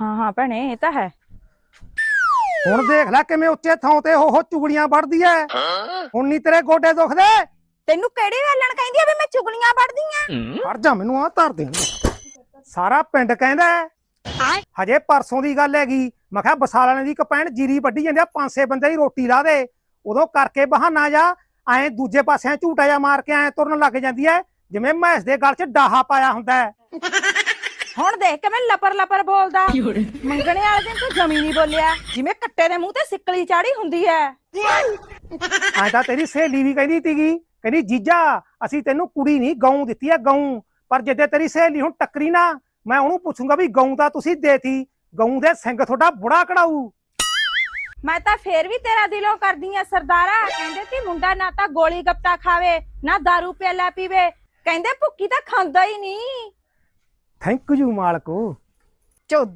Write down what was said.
ਹਾਂ ਹਾਂ ਭੈਣੇ ਇਹ ਤਾਂ ਹੈ। ਹੁਣ ਦੇਖ ਲੈ ਕਿਵੇਂ ਉੱਚੇ ਥਾਂ ਤੇ ਉਹ ਚੁਗਲੀਆਂ ਵੜਦੀ ਐ। ਹੁਣ ਨਹੀਂ ਤੇਰੇ ਗੋਡੇ ਦੁਖਦੇ? ਤੈਨੂੰ ਕਿਹੜੀ ਵੇਲਣ ਕਹਿੰਦੀ ਆ ਵੀ ਮੈਂ ਚੁਗਲੀਆਂ ਵੜਦੀ ਆ? ਹਟ ਜਾ ਮੈਨੂੰ ਆ ਧਰ ਦੇ ਸਾਰਾ ਪਿੰਡ ਕਹਿੰਦਾ। ਹਜੇ ਪਰਸੋਂ ਦੀ ਗੱਲ ਹੈਗੀ। ਮੈਂ ਕਿਹਾ ਬਸਾਲਣੇ ਦੀ ਕਪੈਣ ਜੀਰੀ ਵੱਢੀ ਜਾਂਦੇ ਆ ਪੰਜ ਛੇ ਬੰਦੇ ਦੀ ਰੋਟੀ ਲਾ ਦੇ। ਉਦੋਂ ਕਰਕੇ ਬਹਾਨਾ ਜਾ ਐ ਦੂਜੇ ਪਾਸੇ ਝੂਟਾ ਜਾ ਮਾਰ ਕੇ ਐ ਤੁਰਨ ਲੱਗ ਜਾਂਦੀ ਐ। ਜਿਵੇਂ ਮੈਸ ਦੇ ਗਲ 'ਚ ਡਾਹਾ ਪਾਇਆ ਹੁੰਦਾ ਹੈ ਹੁਣ ਦੇਖ ਕਿਵੇਂ ਲਪਰ ਲਪਰ ਬੋਲਦਾ। ਮੰਗਣੇ ਵਾਲੇ ਦਿਨ ਤੂੰ ਜਮੀ ਨਹੀਂ ਬੋਲਿਆ। ਜਿਵੇਂ ਕੱਟੇ ਦੇ ਮੂੰਹ ਤੇ ਸਿੱਕਲੀ ਚਾੜੀ ਹੁੰਦੀ ਐ। ਤਾਂ ਤੇਰੀ ਸਹੇਲੀ ਵੀ ਕਹਿੰਦੀ ਤੀਗੀ ਕਹਿੰਦੀ ਜੀਜਾ ਅਸੀਂ ਤੈਨੂੰ ਕੁੜੀ ਨਹੀਂ ਗਊ ਦਿੱਤੀ ਐ ਗਊ। ਪਰ ਜਿੱਦੇ ਤੇਰੀ ਸਹੇਲੀ ਹੁਣ ਟੱਕਰੀ ਨਾ ਮੈਂ ਉਹਨੂੰ ਪੁੱਛੂੰਗਾ ਵੀ ਗਊ ਤਾਂ ਤੁਸੀਂ ਦੇਤੀ। ਗਊ ਦੇ ਸਿੰਘ ਤੁਹਾਡਾ ਬੁੜਾ ਕਢਾਊ। ਮੈਂ ਤਾਂ ਫੇਰ ਵੀ ਤੇਰਾ ਦਿਲੋਂ ਕਰਦੀ ਆ ਸਰਦਾਰਾ। ਕਹਿੰਦੇ ਸੀ ਮੁੰਡਾ ਨਾ ਤਾਂ ਗੋਲੀ ਗੱਪਟਾ ਖਾਵੇ ਨਾ दारू ਪਿਆਲਾ ਪੀਵੇ। ਕਹਿੰਦੇ ਭੁੱਕੀ ਤਾਂ ਖਾਂਦਾ ਹੀ ਨਹੀਂ। Thank you ਮਾਲਕੋ। ਚੌਦਾ